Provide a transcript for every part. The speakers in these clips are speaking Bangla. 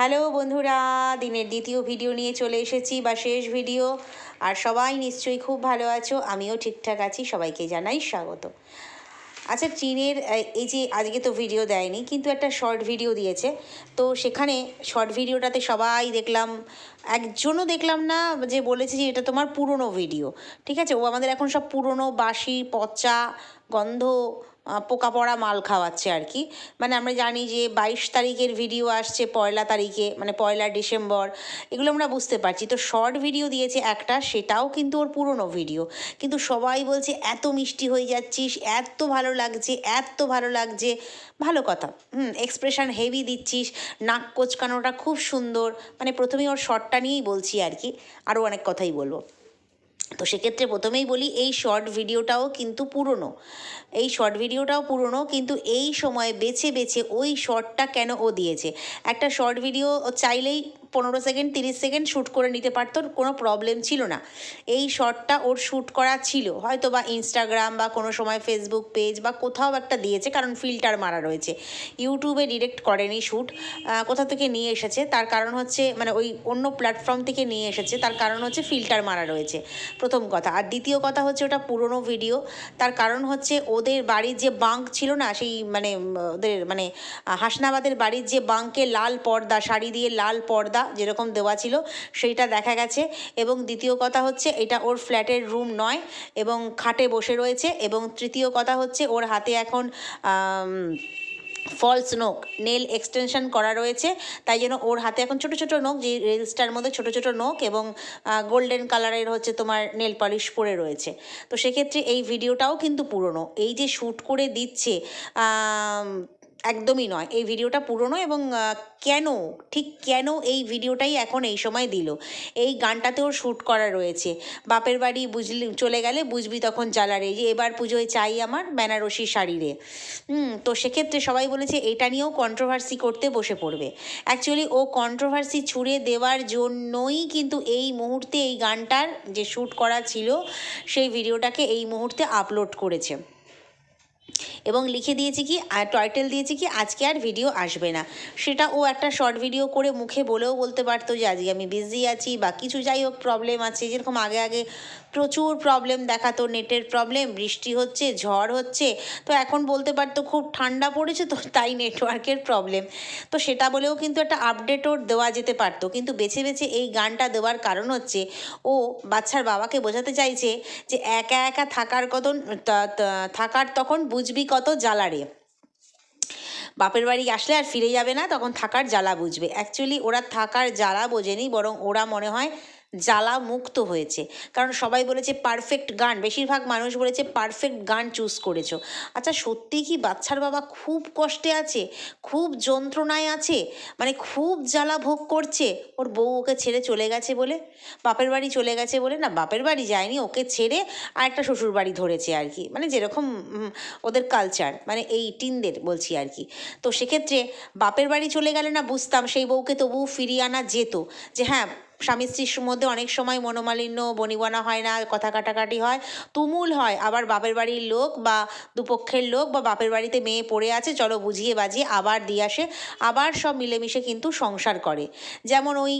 হ্যালো বন্ধুরা, দিনের দ্বিতীয় ভিডিও নিয়ে চলে এসেছি বা শেষ ভিডিও। আর সবাই নিশ্চয়ই খুব ভালো আছো, আমিও ঠিকঠাক আছি, সবাইকে জানাই স্বাগত। আচ্ছা চীনের, এই যে আজকে তো ভিডিও দেয়নি, কিন্তু একটা শর্ট ভিডিও দিয়েছে। তো সেখানে শর্ট ভিডিওটাতে সবাই দেখলাম, একজনও দেখলাম না যে বলেছে যে এটা তোমার পুরনো ভিডিও। ঠিক আছে, ও আমাদের এখন সব পুরনো বাসি পচা গন্ধ পোকা পড়া মাল খাওয়াচ্ছে আর কি। মানে আমরা জানি যে বাইশ তারিখের ভিডিও আসছে, পয়লা তারিখে মানে পয়লা ডিসেম্বর, এগুলো আমরা বুঝতে পারছি। তো শর্ট ভিডিও দিয়েছে একটা, সেটাও কিন্তু ওর পুরনো ভিডিও কিন্তু সবাই বলছে, এত মিষ্টি হয়ে যাচ্ছিস, এত ভালো লাগছে, এত ভালো লাগছে। ভালো কথা। হুম এক্সপ্রেশন হেভি দিচ্ছিস, নাক কোচকানোটা খুব সুন্দর। মানে প্রথমেই ওর শর্টটা নিয়েই বলছি আর কি। আরও অনেক কথাই বলব। তো সেক্ষেত্রে প্রথমেই বলি, এই শর্ট ভিডিওটাও কিন্তু পুরনো। এই শর্ট ভিডিওটাও পুরনো, কিন্তু এই সময় বেছে বেছে ওই শর্টটা কেন ও দিয়েছে? একটা শর্ট ভিডিও চাইলেই পনেরো সেকেন্ড, তিরিশ সেকেন্ড শ্যুট করে নিতে পারতো, কোনো প্রবলেম ছিল না। এই শর্টটা ওর শ্যুট করা ছিল। হয়তো বা ইনস্টাগ্রাম বা কোনো সময় ফেসবুক পেজ বা কোথাও একটা দিয়েছে, কারণ ফিল্টার মারা রয়েছে। ইউটিউবে ডিরেক্ট করেনি শ্যুট কোথা থেকে নিয়ে এসেছে? তার কারণ হচ্ছে মানে ওই অন্য প্ল্যাটফর্ম থেকে নিয়ে এসেছে, তার কারণ হচ্ছে ফিল্টার মারা রয়েছে। প্রথম কথা। আর দ্বিতীয় কথা হচ্ছে ওটা পুরনো ভিডিও তার কারণ হচ্ছে ওদের বাড়ির যে বাঙ্ক ছিল না, সেই মানে ওদের মানে হাসনাবাদের বাড়ির যে বাঙ্কে লাল পর্দা, শাড়ি দিয়ে লাল পর্দা যেরকম দেওয়া ছিল সেইটা দেখা গেছে। এবং দ্বিতীয় কথা হচ্ছে এটা ওর ফ্ল্যাটের রুম নয় এবং খাটে বসে রয়েছে এবং তৃতীয় কথা হচ্ছে ওর হাতে এখন ফলস নোক নেল এক্সটেনশন করা রয়েছে। তাই জন্য ওর হাতে এখন ছোট ছোট নোক যে রিলসটার মধ্যে ছোট ছোট নোক এবং গোল্ডেন কালারের হচ্ছে তোমার নেল পলিশ পরে রয়েছে। তো সেক্ষেত্রে এই ভিডিওটাও কিন্তু পুরনো। এই যে শ্যুট করে দিচ্ছে একদমই নয়। এই ভিডিওটা পুরনো এবং কেন, ঠিক কেন এই ভিডিওটাই এখন এই সময় দিল? এই গানটাতেও শ্যুট করা রয়েছে। বাপের বাড়ি বুঝলি, চলে গেলে বুঝবি তখন জ্বালারে। যে এবার পুজোয় চাই আমার বেনারসি শাড়িরে। তো সেক্ষেত্রে সবাই বলেছে, এটা নিয়েও কন্ট্রোভার্সি করতে বসে পড়বে। অ্যাকচুয়ালি ও কন্ট্রোভার্সি ছুড়ে দেওয়ার জন্যই কিন্তু এই মুহূর্তে এই গানটার যে শ্যুট করা ছিল, সেই ভিডিওটাকে এই মুহূর্তে আপলোড করেছে। এবং লিখে দিয়েছি কি টাইটেল দিয়েছি কি, আজকে আর ভিডিও আসবে না। সেটা ও একটা শর্ট ভিডিও করে মুখে বলেও বলতে পারতো যে আজকে আমি বিজি আছি বা কিছু যাই হোক প্রবলেম আছে। যেরকম আগে আগে প্রচুর প্রবলেম দেখাতো, নেটের প্রবলেম বৃষ্টি হচ্ছে, ঝড় হচ্ছে, তো এখন বলতে পারতো খুব ঠান্ডা পড়েছে, তো তাই নেটওয়ার্কের প্রবলেম তো সেটা বলেও কিন্তু একটা আপডেটও দেওয়া যেতে পারতো। কিন্তু বেছে বেছে এই গানটা দেওয়ার কারণ হচ্ছে, ও বাচ্চার বাবাকে বোঝাতে চাইছে যে একা একা থাকার কত থাকার তখন বুঝবি কত জ্বালারে বাপের বাড়ি আসলে আর ফিরে যাবে না, তখন থাকার জ্বালা বুঝবে। অ্যাকচুয়ালি ওরা থাকার জ্বালা বোঝেনি, বরং ওরা মনে হয় জ্বালা মুক্ত হয়েছে। কারণ সবাই বলেছে পারফেক্ট গান, বেশিরভাগ মানুষ বলেছে পারফেক্ট গান চুজ করেছ। আচ্ছা সত্যি কি বাচ্চার বাবা খুব কষ্টে আছে? খুব যন্ত্রণায় আছে? মানে খুব জ্বালা ভোগ করছে? ওর বউ ওকে ছেড়ে চলে গেছে বলে? বাপের বাড়ি চলে গেছে বলে? না, বাপের বাড়ি যায়নি, ওকে ছেড়ে আর একটা শ্বশুর বাড়ি ধরেছে আর কি। মানে যেরকম ওদের কালচার মানে এই টিনদের বলছি আর কি। তো সেক্ষেত্রে বাপের বাড়ি চলে গেলে না বুঝতাম, সেই বউকে তবু ফিরিয়ে আনা যেত। যে হ্যাঁ স্বামী স্ত্রীর মধ্যে অনেক সময় মনোমালিন্য, বনিবনা হয় না, কথা কাটাকাটি হয়, তুমুল হয়। আবার বাপের বাড়ির লোক বা দুপক্ষের লোক বা বাপের বাড়িতে মেয়ে পড়ে আছে, চলো বুঝিয়ে বাজিয়ে আবার দিয়ে আসে। আবার সব মিলেমিশে কিন্তু সংসার করে। যেমন ওই,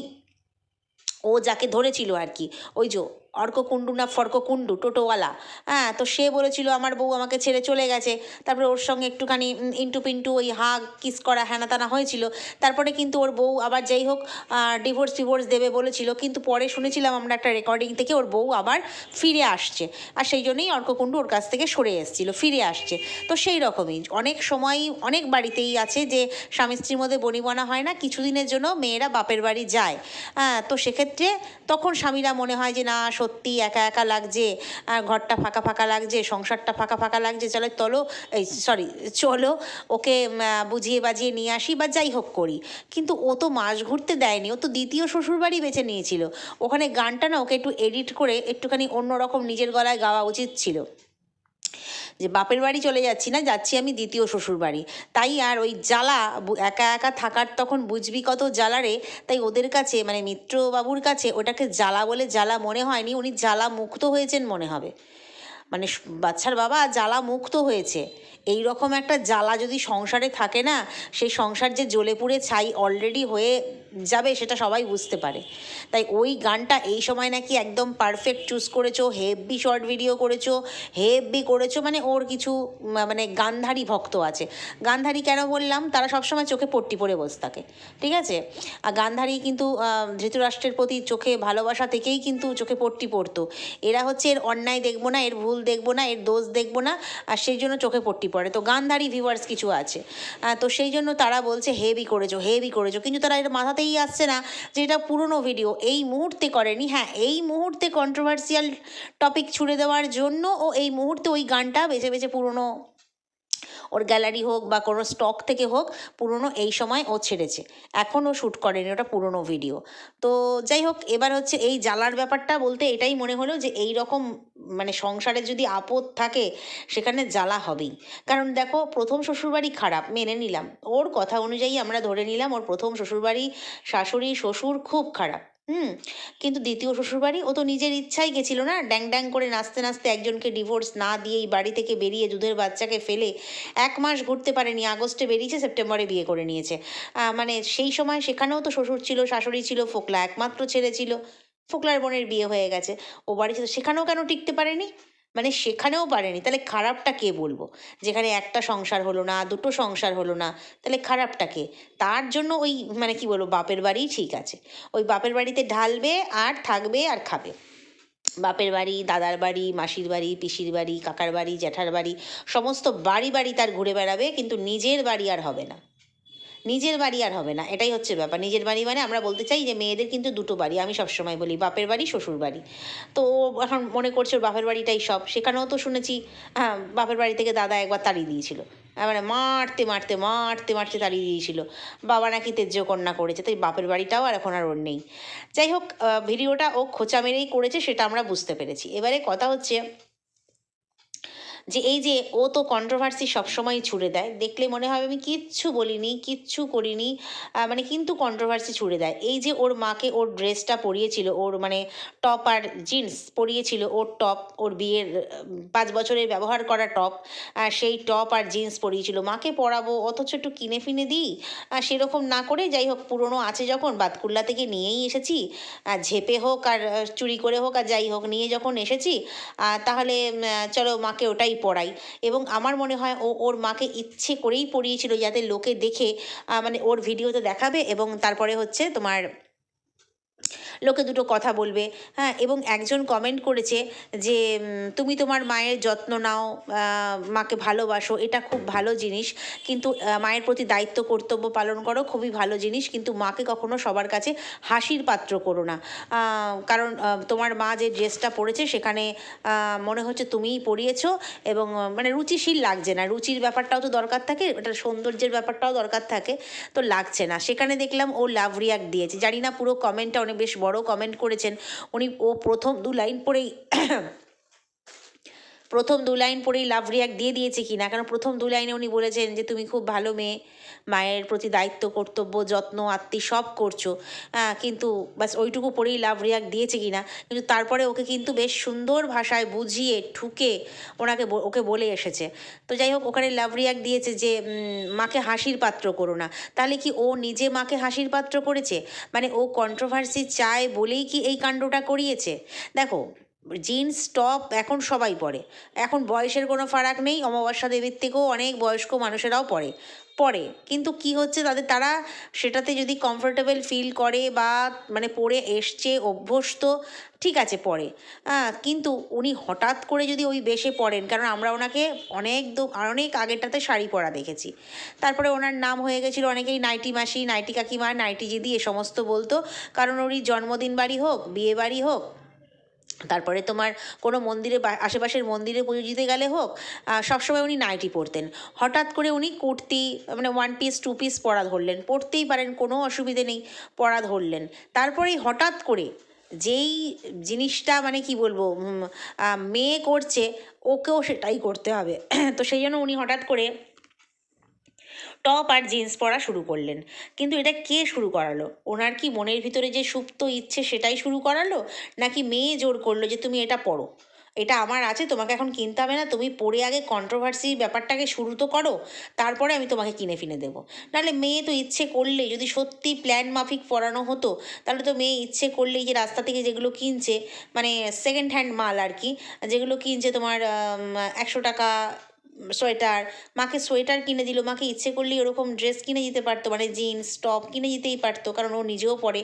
ও যাকে ধরেছিল আর কি, ওই যে অর্ককুণ্ডু না ফর্ককুণ্ডু, টোটোওয়ালা। হ্যাঁ তো সে বলেছিল, আমার বউ আমাকে ছেড়ে চলে গেছে। তারপরে ওর সঙ্গে একটুখানি ইন্টু পিন্টু ওই হাগ, কিস করা হ্যানা তানা হয়েছিল। তারপরে কিন্তু ওর বউ আবার যাই হোক ডিভোর্স ডিভোর্স দেবে বলেছিল। কিন্তু পরে শুনেছিলাম আমরা একটা রেকর্ডিং থেকে ওর বউ আবার ফিরে আসছে। আর সেই জন্যই অর্ককুণ্ডু ওর কাছ থেকে সরে এসেছিল, ফিরে আসছে। তো সেই রকমই, অনেক সময় অনেক বাড়িতেই আছে যে স্বামী স্ত্রীর মধ্যে বনিবনা হয় না, কিছুদিনের জন্য মেয়েরা বাপের বাড়ি যায়। হ্যাঁ তো সেক্ষেত্রে তখন স্বামীরা মনে হয় যে, না সত্যি একা একা লাগছে, আর ঘরটা ফাঁকা ফাঁকা লাগছে, সংসারটা ফাঁকা ফাঁকা লাগছে, চলো তলো এই সরি চলো, ওকে বুঝিয়ে বাজিয়ে নিয়ে আসি বা যাই হোক করি। কিন্তু ও তো মাস ঘুরতে দেয়নি, ও তো দ্বিতীয় শ্বশুরবাড়ি বেছে নিয়েছিল। ওখানে গানটা না ওকে একটু এডিট করে একটুখানি অন্যরকম নিজের গলায় গাওয়া উচিত ছিল। যে বাপের বাড়ি চলে যাচ্ছি না, যাচ্ছি আমি দ্বিতীয় শ্বশুর বাড়ি তাই আর ওই জ্বালা একা একা থাকার তখন বুঝবি কত জ্বালা রে? তাই ওদের কাছে মানে মিত্রবাবুর কাছে ওটাকে জ্বালা বলে জ্বালা মনে হয়নি, উনি জ্বালা মুক্ত হয়েছেন মনে হবে। মানে বাচ্চার বাবা জ্বালা মুক্ত হয়েছে। এই রকম একটা জ্বালা যদি সংসারে থাকে না, সেই সংসার যে জ্বলে পুড়ে ছাই অলরেডি হয়ে যাবে সেটা সবাই বুঝতে পারে। তাই ওই গানটা এই সময় নাকি একদম পারফেক্ট চুজ করেছ হেভি শর্ট ভিডিও করেছ হেভি করেছ মানে ওর কিছু মানে গান্ধারী ভক্ত আছে। গান্ধারী কেন বললাম? তারা সবসময় চোখে পট্টি পরে বসে থাকে, ঠিক আছে? আর গান্ধারী কিন্তু ধৃতরাষ্ট্রের প্রতি চোখে ভালোবাসা থেকেই কিন্তু চোখে পট্টি পড়তো এরা হচ্ছে এর অন্যায় দেখব না, এর ভুল দেখব না, এর দোষ দেখব না, আর সেই জন্য চোখে পট্টি পড়ে তো গান্ধারী ভিউয়ার্স কিছু আছে। তো সেই জন্য তারা বলছে হেভি করেছ হেভি করেছ। কিন্তু তারা এর মাথাতেই আসছে না যে এটা পুরনো ভিডিও এই মুহূর্তে করেনি। হ্যাঁ এই মুহূর্তে কন্ট্রোভার্সিয়াল টপিক ছুড়ে দেওয়ার জন্য ও এই মুহূর্তে ওই গানটা বেছে বেছে পুরনো, ওর গ্যালারি হোক বা কোনো স্টক থেকে হোক, পুরনো এই সময় ও ছেড়েছে। এখন ও শ্যুট করেনি, ওটা পুরনো ভিডিও তো যাই হোক, এবার হচ্ছে এই জ্বালার ব্যাপারটা বলতে এটাই মনে হলো যে এই রকম মানে সংসারে যদি আপদ থাকে, সেখানে জ্বালা হবেই। কারণ দেখো, প্রথম শ্বশুরবাড়ি খারাপ, মেনে নিলাম। ওর কথা অনুযায়ী আমরা ধরে নিলাম, ওর প্রথম শ্বশুরবাড়ি শাশুড়ি, শ্বশুর খুব খারাপ, হুম? কিন্তু দ্বিতীয় শ্বশুরবাড়ি, ও তো নিজের ইচ্ছাই গেছিল না ড্যাং ড্যাং করে নাচতে নাচতে একজনকে ডিভোর্স না দিয়েই বাড়ি থেকে বেরিয়ে দুধের বাচ্চাকে ফেলে এক মাস ঘুরতে পারেনি, আগস্টে বেরিয়েছে, সেপ্টেম্বরে বিয়ে করে নিয়েছে। মানে সেই সময় সেখানেও তো শ্বশুর ছিল, শাশুড়ি ছিল, ফোকলা একমাত্র ছেলে ছিল। ফোকলার বোনের বিয়ে হয়ে গেছে। ও বাড়ি ছিল সেখানেও কেন টিকতে পারেনি? মানে সেখানেও পারেনি। তাহলে খারাপটা কে বলব? যেখানে একটা সংসার হলো না, দুটো সংসার হলো না, তাহলে খারাপটা কে? তার জন্য ওই মানে কি বলব, বাপের বাড়িই ঠিক আছে। ওই বাপের বাড়িতে ঢালবে আর থাকবে আর খাবে। বাপের বাড়ি, দাদার বাড়ি, মাসির বাড়ি, পিসির বাড়ি, কাকার বাড়ি, জ্যাঠার বাড়ি, সমস্ত বাড়ি বাড়ি তার ঘুরে বেড়াবে, কিন্তু নিজের বাড়ি আর হবে না। নিজের বাড়ি আর হবে না, এটাই হচ্ছে ব্যাপার। নিজের বাড়ি মানে আমরা বলতে চাই যে মেয়েদের কিন্তু দুটো বাড়ি, আমি সবসময় বলি বাপের বাড়ি, শ্বশুর বাড়ি। তো ও এখন মনে করছে ওর বাপের বাড়িটাই সব, সেখানেও তো শুনেছি হ্যাঁ বাপের বাড়ি থেকে দাদা একবার তাড়িয়ে দিয়েছিল। মানে মারতে মারতে মারতে মারতে তাড়িয়ে দিয়েছিল। বাবা নাকি তেজ্য কন্যা করেছে, তাই বাপের বাড়িটাও আর এখন আর ওর নেই। যাই হোক ভিডিওটা ও খোঁচা মেরেই করেছে, সেটা আমরা বুঝতে পেরেছি। এবারে কথা হচ্ছে যে এই যে ও তো কন্ট্রোভার্সি সবসময় ছুড়ে দেয়, দেখলে মনে হবে আমি কিচ্ছু বলিনি, কিচ্ছু করিনি মানে কিন্তু কন্ট্রোভার্সি ছুড়ে দেয়। এই যে ওর মাকে ওর ড্রেসটা পরিয়েছিল, ওর মানে টপ আর জিন্স পরিয়েছিল, ওর টপ ওর বিয়ের পাঁচ বছরের ব্যবহার করা টপ সেই টপ আর জিন্স পরিয়েছিল। মাকে পরাবো, অথচ একটু কিনে ফিনে দিই সেরকম না করে যাই হোক, পুরনো আছে যখন, বাতকুল্লা থেকে নিয়েই এসেছি আর ঝেপে হোক আর চুরি করে হোক আর যাই হোক, নিয়ে যখন এসেছি তাহলে চলো মাকে ওটাই পড়াই। এবং আমার মনে হয় ও, ওর মাকে ইচ্ছে করেই পড়িয়েছিল যাতে লোকে দেখে মানে ওর ভিডিওতে দেখাবে এবং তারপরে হচ্ছে তোমার লোকে দুটো কথা বলবে। হ্যাঁ এবং একজন কমেন্ট করেছে যে তুমি তোমার মায়ের যত্ন নাও মাকে ভালোবাসো, এটা খুব ভালো জিনিস। কিন্তু মায়ের প্রতি দায়িত্ব, কর্তব্য পালন করো, খুবই ভালো জিনিস। কিন্তু মাকে কখনো সবার কাছে হাসির পাত্র করো না। কারণ তোমার মা যে ড্রেসটা পরেছে, সেখানে মনে হচ্ছে তুমিই পরিয়েছো এবং মানে রুচিশীল লাগছে না। রুচির ব্যাপারটাও তো দরকার থাকে এটা সৌন্দর্যের ব্যাপারটাও দরকার থাকে, তো লাগছে না। সেখানে দেখলাম ও লাভ রিয়াক্ট দিয়েছে। জানি না পুরো কমেন্টটা অনেক বেশ বড় কমেন্ট করেছেন। উনি ও প্রথম দু লাইন পড়েই প্রথম দু লাইন পড়েই লাভ রিয়াক্ট দিয়ে দিয়েছে কি না কারণ প্রথম দু লাইনে উনি বলেছেন যে, তুমি খুব ভালো মেয়ে, মায়ের প্রতি দায়িত্ব, কর্তব্য, যত্ন আত্মী সব করছ। কিন্তু বাস ওইটুকু পড়েই লাভ রিয়াক্ট দিয়েছে কি না কিন্তু তারপরে ওকে কিন্তু বেশ সুন্দর ভাষায় বুঝিয়ে, ঠুকে ওনাকে ওকে বলে এসেছে। তো যাই হোক, ওখানে লাভ রিয়াক্ট দিয়েছে যে মাকে হাসির পাত্র করো না। তাহলে কি ও নিজে মাকে হাসির পাত্র করেছে? মানে ও কন্ট্রোভার্সি চায় বলেই কি এই কাণ্ডটা করিয়েছে? দেখো জিন্স, টপ, এখন সবাই পরে। এখন বয়সের কোনো ফারাক নেই, অমাবস্যা দেবীর থেকেও অনেক বয়স্ক মানুষেরাও পরে। পরে। কিন্তু কি হচ্ছে, তাদের, তারা সেটাতে যদি কমফোর্টেবল ফিল করে বা মানে পরে এসছে, অভ্যস্ত, ঠিক আছে, পরে। কিন্তু উনি হঠাৎ করে যদি ওই বেশে পড়েন কারণ আমরা ওনাকে অনেক অনেক আগেরটাতে শাড়ি পরা দেখেছি। তারপরে ওনার নাম হয়ে গেছিল অনেকেই নাইটি মাসি, নাইটি কাকিমা, নাইটি দিদি এ সমস্ত বলতো। কারণ ওরই জন্মদিন বাড়ি হোক, বিয়ে বাড়ি হোক তারপরে তোমার কোনো মন্দিরে আশেপাশের মন্দিরে পুজো দিতে গেলে হোক সবসময় উনি নাইটি পরতেন হঠাৎ করে উনি কুর্তি মানে ওয়ান পিস টু পিস পরা ধরলেন। পরতেই পারেন, কোনো অসুবিধে নেই, পরা ধরলেন। তারপরেই হঠাৎ করে যেই জিনিসটা মানে কি বলব মেয়ে করছে, ওকেও সেটাই করতে হবে। তো সেই জন্য উনি হঠাৎ করে টপ আর জিন্স পরা শুরু করলেন। কিন্তু এটা কে শুরু করালো? ওনার কি মনের ভিতরে যে সুপ্ত ইচ্ছে সেটাই শুরু করালো? নাকি মেয়ে জোর করল যে তুমি এটা পড়ো এটা আমার আছে, তোমাকে এখন কিনতে হবে না, তুমি পরে আগে কন্ট্রোভার্সি ব্যাপারটাকে শুরু তো করো, তারপরে আমি তোমাকে কিনে ফিনে দেবো। নাহলে মেয়ে তো ইচ্ছে করলে, যদি সত্যি প্ল্যান মাফিক পড়ানো হতো, তাহলে তো মেয়ে ইচ্ছে করলেই যে রাস্তা থেকে যেগুলো কিনছে মানে সেকেন্ড হ্যান্ড মাল আর কি, যেগুলো কিনছে তোমার একশো টাকা সোয়েটার। মাকে সোয়েটার কিনে দিল। মাকে ইচ্ছে করলেই ওরকম ড্রেস কিনে দিতে পারতো মানে জিন্স, টপ কিনে দিতেই পারতো, কারণ ও নিজেও পরে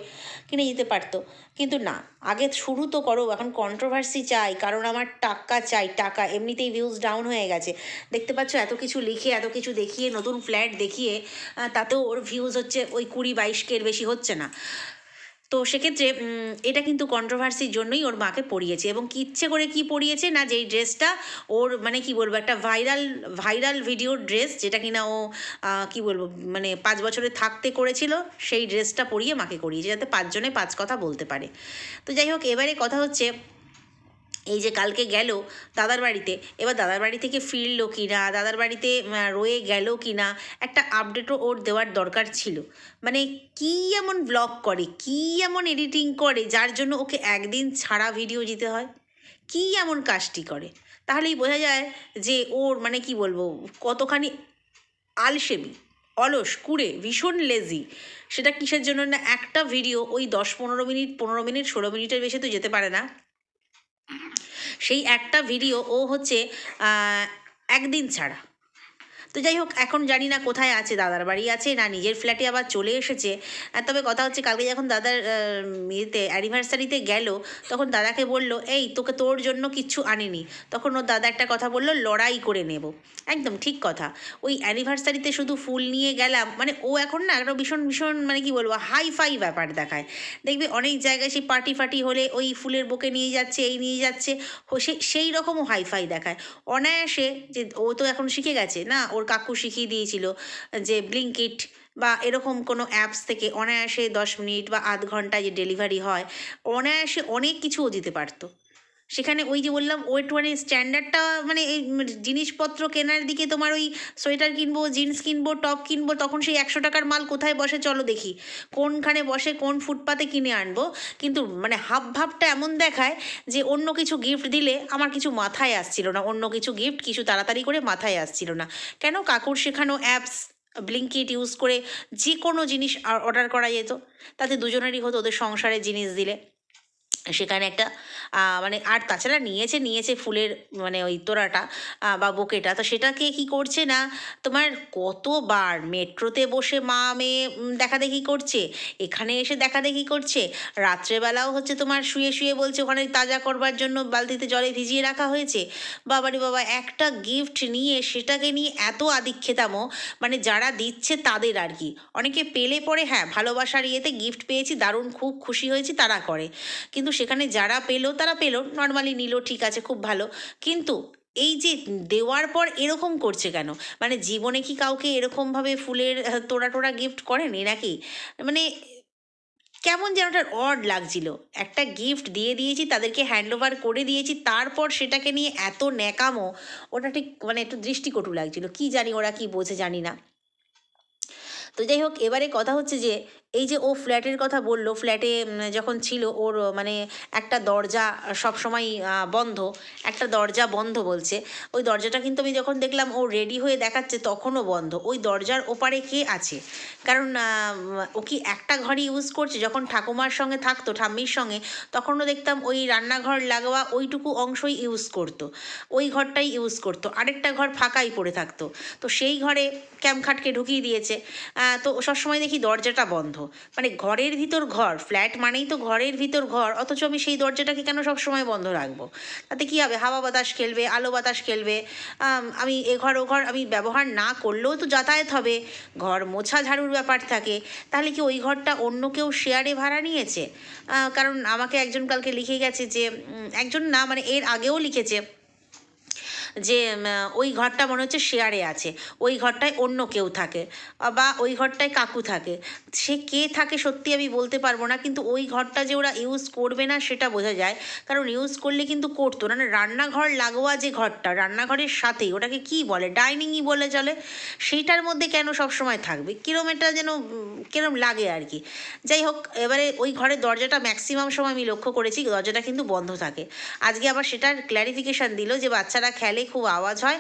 কিনে দিতে পারতো। কিন্তু না, আগে শুরু তো করো, এখন কন্ট্রোভার্সি চাই, কারণ আমার টাকা চাই, টাকা। এমনিতেই ভিউজ ডাউন হয়ে গেছে। দেখতে পাচ্ছ, এত কিছু লিখে, এত কিছু দেখিয়ে, নতুন ফ্ল্যাট দেখিয়ে তাতেও ওর ভিউজ হচ্ছে ওই কুড়ি বাইশকের বেশি হচ্ছে না। তো সেক্ষেত্রে এটা কিন্তু কন্ট্রোভার্সির জন্যই ওর মাকে পড়িয়েছে এবং কি ইচ্ছে করে কি পড়িয়েছে না যেই ড্রেসটা ওর মানে কি বলব, একটা ভাইরাল ভাইরাল ভিডিওর ড্রেস যেটা কিনা ও কি বলব মানে পাঁচ বছরে থাকতে করেছিল, সেই ড্রেসটা পরিয়ে মাকে করিয়েছে যাতে পাঁচজনে পাঁচ কথা বলতে পারে। তো যাই হোক, এবারে কথা হচ্ছে এই যে কালকে গেল দাদার বাড়িতে, এবার দাদার বাড়ি থেকে ফিরলো কি না দাদার বাড়িতে রয়ে গেল কি না একটা আপডেটও ওর দেওয়ার দরকার ছিল। মানে কী এমন ব্লগ করে, কী এমন এডিটিং করে, যার জন্য ওকে একদিন ছাড়া ভিডিও দিতে হয়? কী এমন কাজটি করে? তাহলেই বোঝা যায় যে ওর মানে কি বলব, কতখানি আলসেমি, অলস, কুড়ে, ভীষণ লেজি সেটা কিসের জন্য না, একটা ভিডিও ওই দশ পনেরো মিনিট পনেরো মিনিট, ষোলো মিনিটের বেশি তো যেতে পারে না। সেই একটা ভিডিও ও হচ্ছে একদিন ছাড়া। তো যাই হোক, এখন জানি না কোথায় আছে, দাদার বাড়ি আছে, না নিজের ফ্ল্যাটে আবার চলে এসেছে। তবে কথা হচ্ছে, কালকে যখন দাদার ইয়েতে অ্যানিভার্সারিতে গেল, তখন দাদাকে বলল, এই, তোকে তোর জন্য কিচ্ছু আনিনি। তখন ওর দাদা একটা কথা বলল, লড়াই করে নেব। একদম ঠিক কথা। ওই অ্যানিভার্সারিতে শুধু ফুল নিয়ে গেলাম মানে ও এখন না একটা ভীষণ ভীষণ মানে কি বলব হাই ফাই ব্যাপার দেখায়। দেখবে অনেক জায়গায় সেই পার্টি ফার্টি হলে ওই ফুলের বুকে নিয়ে যাচ্ছে, এই নিয়ে যাচ্ছে সেই রকমও হাইফাই দেখায়। অনায়াসে যে ও তো এখন শিখে গেছে, না, ওর কাকু শিখিয়ে দিয়েছিল যে ব্লিঙ্কিট বা এরকম কোনো অ্যাপস থেকে অনায়াসে দশ মিনিট বা আধ ঘণ্টা যে ডেলিভারি হয়, অনায়াসে অনেক কিছুও দিতে পারতো। সেখানে ওই যে বললাম ও একটু মানে স্ট্যান্ডার্ডটা মানে এই জিনিসপত্র কেনার দিকে তোমার ওই সোয়েটার কিনবো, জিন্স কিনবো, টপ কিনবো, তখন সেই একশো টাকার মাল কোথায় বসে? চলো দেখি। কোনখানে বসে, কোন ফুটপাতে কিনে আনব? কিন্তু মানে হাব ভাবটা এমন দেখায় যে অন্য কিছু গিফট দিলে আমার কিছু মাথায় আসছিল না। অন্য কিছু গিফট কিছু তাড়াতাড়ি করে মাথায় আসছিল না। কেন? কাকুর শেখানো অ্যাপস ব্লিঙ্কিট ইউজ করে যে কোনো জিনিস অর্ডার করা যেত। তাতে দুজনেরই হতো, ওদের সংসারের জিনিস দিলে। সেখানে একটা মানে আর তাছাড়া নিয়েছে নিয়েছে ফুলের মানে ওই তোড়াটা বা বোকেটা। তো সেটাকে কি করছে না? তোমার কতবার মেট্রোতে বসে মা মেয়ে উম, দেখাদেখি করছে এখানে এসে দেখাদেখি করছে রাত্রেবেলাও হচ্ছে তোমার শুয়ে শুয়ে বলছে ওখানে তাজা করবার জন্য বালতিতে জলে ভিজিয়ে রাখা হয়েছে। বাবারে বাবা একটা গিফট নিয়ে সেটাকে নিয়ে এত আদিক্ষেতামো মানে যারা দিচ্ছে তাদের আর কি। অনেকে পেলে পরে হ্যাঁ ভালোবাসার ইয়েতে গিফট পেয়েছি দারুণ খুব খুশি হয়েছি তারা করে। কিন্তু সেখানে যারা পেল, তারা পেল। নর্মালি নিল, ঠিক আছে, খুব ভালো। কিন্তু এই যে দেওয়ার পর এরকম করছে কেন? মানে জীবনে কি কাউকে এরকমভাবে ফুলের তোড়া টোড়া গিফট করেনি নাকি? মানে কেমন যেন একটা অড লাগছিল। একটা গিফট দিয়ে দিয়েছি, তাদেরকে হ্যান্ড ওভার করে দিয়েছি, তারপর সেটাকে নিয়ে এত ন্যাকামো, ওটা ঠিক মানে একটু দৃষ্টিকটু লাগছিল। কি জানি ওরা কি বোঝে জানি না। তো যাই হোক, এবারে কথা হচ্ছে যে এই যে ও ফ্ল্যাটের কথা বলল ফ্ল্যাটে যখন ছিল ওর মানে একটা দরজা সবসময় আহ, বন্ধ একটা দরজা বন্ধ বলছে। ওই দরজাটা কিন্তু আমি যখন দেখলাম ও রেডি হয়ে দেখাচ্ছে তখনও বন্ধ। ওই দরজার ওপারে কে আছে? কারণ ও কি একটা ঘরই ইউজ করছে? যখন ঠাকুমার সঙ্গে থাকতো ঠাম্মির সঙ্গে তখনও দেখতাম ওই রান্নাঘর লাগোয়া ওইটুকু অংশই ইউজ করতো। ওই ঘরটাই ইউজ করতো। আরেকটা ঘর ফাঁকাই পড়ে থাকতো। তো সেই ঘরে ক্যামখাটকে ঢুকিয়ে দিয়েছে। তো সবসময় দেখি দরজাটা বন্ধ। মানে ঘরের ভিতর ঘর ফ্ল্যাট মানেই তো ঘরের ভিতর ঘর, অথচ আমি সেই দরজাটাকে কেন সবসময় বন্ধ রাখব? তাতে কী হবে? হাওয়া বাতাস খেলবে, আলো বাতাস খেলবে, আমি এ ঘর ও ঘর আমি ব্যবহার না করলেও তো যাতায়াত হবে। ঘর মোছা ঝাড়ুর ব্যাপার থাকে, তাহলে কি ওই ঘরটা অন্য কেউ শেয়ারে ভাড়া নিয়েছে? কারণ আমাকে একজন কালকে লিখে গেছে যে একজন না মানে এর আগেও লিখেছে যে ওই ঘরটা মনে হচ্ছে শেয়ারে আছে। ওই ঘরটায় অন্য কেউ থাকে, বা ওই ঘরটায় কাকু থাকে। সে কে থাকে সত্যি আমি বলতে পারব না, কিন্তু ওই ঘরটা যে ওরা ইউজ করবে না সেটা বোঝা যায়। কারণ ইউজ করলে কিন্তু করতো। মানে রান্নাঘর লাগোয়া যে ঘরটা, রান্নাঘরের সাথেই, ওটাকে কি বলে? ডাইনিংই বলে চলে। সেইটার মধ্যে কেন সবসময় থাকবে? কিরম এটা যেন কিরম লাগে আর কি। যাই হোক, এবারে ওই ঘরের দরজাটা ম্যাক্সিমাম সময় আমি লক্ষ্য করেছি, দরজাটা কিন্তু বন্ধ থাকে। আজকে আবার সেটার ক্ল্যারিফিকেশান দিল যে বাচ্চারা খেলে খুব আওয়াজ হয়।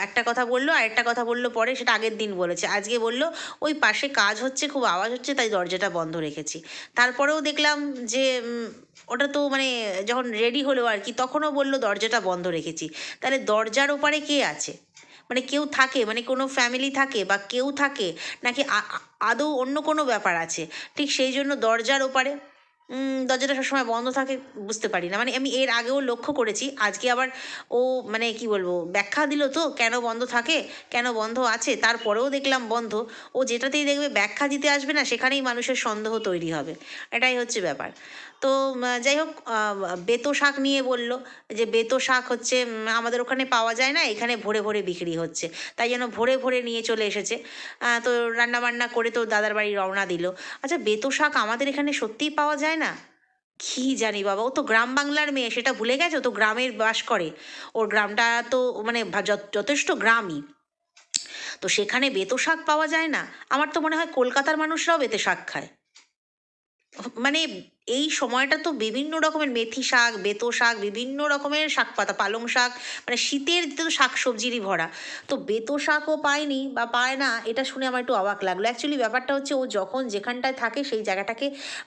একটা কথা বলল আর একটা কথা বলল পরে, সেটা আগের দিন বলেছে। আজকে বলল, ওই পাশে কাজ হচ্ছে, খুব আওয়াজ হচ্ছে, তাই দরজাটা বন্ধ রেখেছি। তারপরেও দেখলাম যে ওটা তো মানে যখন রেডি হলো আর কি, তখনও বলল, দরজাটা বন্ধ রেখেছি। তাহলে দরজার ওপারে কে আছে? মানে কেউ থাকে? মানে কোনো ফ্যামিলি থাকে বা কেউ থাকে? নাকি আদৌ অন্য কোনো ব্যাপার আছে? ঠিক সেই জন্য দরজার ওপারে। দরজাটা সবসময় বন্ধ থাকে, বুঝতে পারি না। মানে আমি এর আগেও লক্ষ্য করেছি, আজকে আবার ও মানে কি বলব, ব্যাখ্যা দিল তো, কেন বন্ধ থাকে, কেন বন্ধ আছে, তারপরেও দেখলাম বন্ধ। ও যেটাতেই দেখবে, ব্যাখ্যা দিতে আসবে না, সেখানেই মানুষের সন্দেহ তৈরি হবে। এটাই হচ্ছে ব্যাপার। তো যাই হোক বেতো শাক নিয়ে বলল যে, বেতো শাক হচ্ছে আমাদের ওখানে পাওয়া যায় না, এখানে ভোরে ভোরে বিক্রি হচ্ছে। তাই জন্য ভোরে ভোরে নিয়ে চলে এসেছে। তো রান্না বান্না করে তো দাদার বাড়ি রওনা দিল। আচ্ছা বেতো শাক আমাদের এখানে সত্যিই পাওয়া যায় না? কি জানি বাবা, ও তো গ্রাম বাংলার মেয়ে, সেটা ভুলে গেছে? ও তো গ্রামের বাস করে। ওর গ্রামটা তো মানে যথেষ্ট গ্রামই। তো সেখানে বেতো শাক পাওয়া যায় না? আমার তো মনে হয় কলকাতার মানুষরাও বেতে শাক খায়। মানে এই সময়টা তো বিভিন্ন রকমের মেথি শাক, বেতো শাক, বিভিন্ন রকমের শাক পাতা, পালং শাক মানে শীতের তো শাক সবজিরই ভরা। তো বেতো শাকও পায়নি বা পায় না, এটা শুনে আমার একটু অবাক লাগল। অ্যাকচুয়ালি ব্যাপারটা হচ্ছে ও যখন যেখানটায় থাকে সেই জায়গাটাকে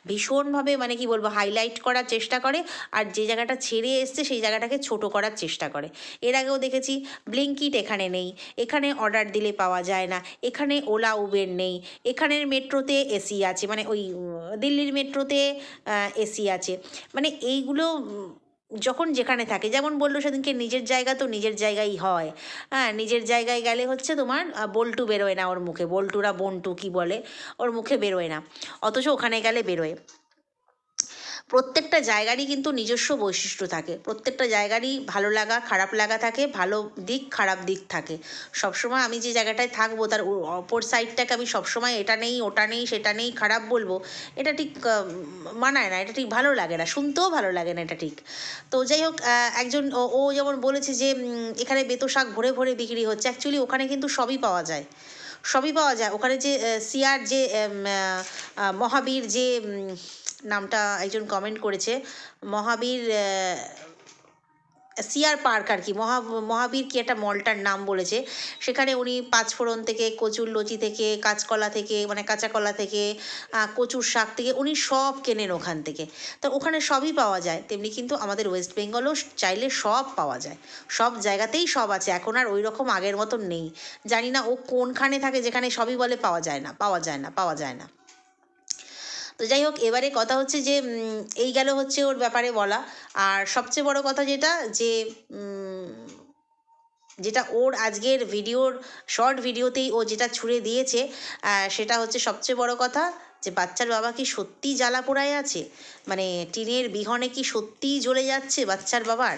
ভীষণভাবে মানে কি বলব হাইলাইট করার চেষ্টা করে আর যে জায়গাটা ছেড়ে এসছে সেই জায়গাটাকে ছোট করার চেষ্টা করে। এর আগেও দেখেছি ব্লিঙ্কিট এখানে নেই, এখানে অর্ডার দিলে পাওয়া যায় না, এখানে ওলা উবের নেই, এখানের মেট্রোতে এসি আছে মানে ওই দিল্লির মেট্রোতে এসি আছে। মানে এইগুলো যখন যেখানে থাকে, যেমন বলল সেদিনকে নিজের জায়গা তো নিজের জায়গায় হয়। হ্যাঁ নিজের জায়গায় গেলে হচ্ছে তোমার বল্টু বেরোয় না ওর মুখে। বল্টুরা বন্টু কি বলে? ওর মুখে বেরোয় না। অথচ ওখানে গেলে বেরোয়। প্রত্যেকটা জায়গারই কিন্তু নিজস্ব বৈশিষ্ট্য থাকে। প্রত্যেকটা জায়গারই ভালো লাগা, খারাপ লাগা থাকে, ভালো দিক, খারাপ দিক থাকে। সবসময় আমি যে জায়গাটায় থাকব, তার অপর সাইডটাকে আমি সবসময় এটা নেই, ওটা নেই, সেটা নেই, খারাপ বলব, এটা ঠিক মানায় না, এটা ঠিক ভালো লাগে না, শুনতেও ভালো লাগে না এটা ঠিক। তো যাই হোক একজন ও- যেমন বলেছে যে এখানে বেতো শাক ভরে ভরে বিক্রি হচ্ছে অ্যাকচুয়ালি ওখানে কিন্তু সবই পাওয়া যায়। সবই পাওয়া যায়। ওখানে যে সিয়ার যে মহাবীর যে নামটা একজন কমেন্ট করেছে। মহাবীর সিআর পার্ক আর কি, মহা, মহাবীর কি একটা মলটার নাম বলেছে। সেখানে উনি পাঁচফোড়ন থেকে, কচুর লচি থেকে, কাঁচকলা থেকে মানে কাঁচাকলা থেকে কচুর শাক থেকে, উনি সব কেনেন ওখান থেকে। তো ওখানে সবই পাওয়া যায়। তেমনি কিন্তু আমাদের ওয়েস্ট বেঙ্গলও চাইলে সব পাওয়া যায়। সব জায়গাতেই সব আছে। এখন আর ওই রকম আগের মতন নেই। জানি না ও কোনখানে থাকে, যেখানে সবই বলে পাওয়া যায় না, পাওয়া যায় না, পাওয়া যায় না। তো যাই হোক, এবারে কথা হচ্ছে যে এই গেল হচ্ছে ওর ব্যাপারে বলা। আর সবচেয়ে বড় কথা যেটা, যে যেটা ওর আজকের ভিডিওর, শর্ট ভিডিওতেই ও যেটা ছুড়ে দিয়েছে সেটা হচ্ছে সবচেয়ে বড় কথা যে, বাচ্চার বাবা কি সত্যিই জ্বালা পোড়ায় আছে? মানে টিনের বিহনে কি সত্যিই জ্বলে যাচ্ছে বাচ্চার বাবার?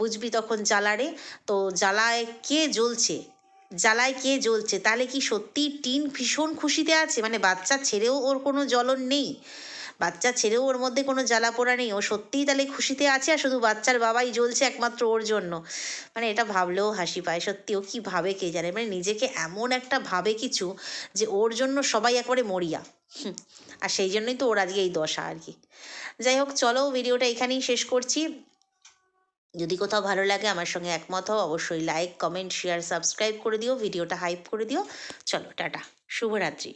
বুঝবি তখন জ্বালারে। তো জ্বালায় কে জ্বলছে? জ্বালায় কে জ্বলছে? তাহলে কি সত্যিই টিন ভীষণ খুশিতে আছে? মানে বাচ্চা ছেড়েও ওর কোনো জ্বলন নেই। বাচ্চা ছেড়েও ওর মধ্যে কোনো জ্বালা পোড়া নেই। ও সত্যিই তাহলে খুশিতে আছে আর শুধু বাচ্চার বাবাই জ্বলছে একমাত্র ওর জন্য? মানে এটা ভাবলেও হাসি পায়। সত্যি ও কি ভাবে কে জানে? মানে নিজেকে এমন একটা ভাবে কিছু যে ওর জন্য সবাই একবারে মরিয়া। আর সেই জন্যই তো ওর আজকে এই দশা আর কি। যাই হোক, চলো ভিডিওটা এখানেই শেষ করছি। যদি কোথাও ভালো লাগে আমার সঙ্গে একমত হও, অবশ্যই লাইক কমেন্ট শেয়ার সাবস্ক্রাইব করে দিও, ভিডিওটা হাইপ করে দিও। চলো, টাটা, শুভরাত্রি।